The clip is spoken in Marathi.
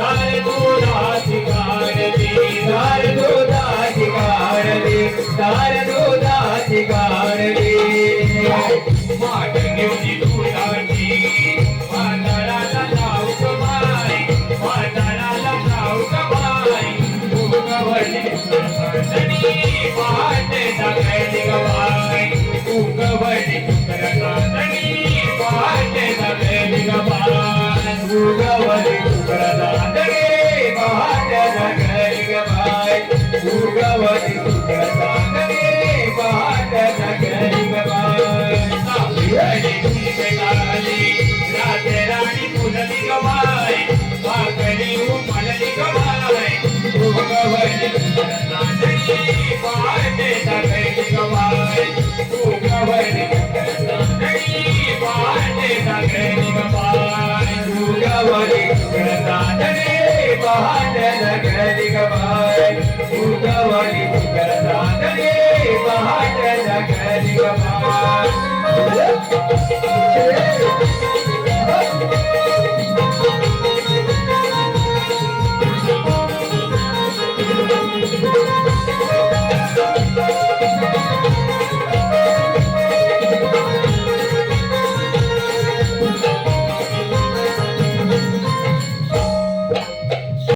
मागो you ಸುಖವಾಗಿ ಸುಖ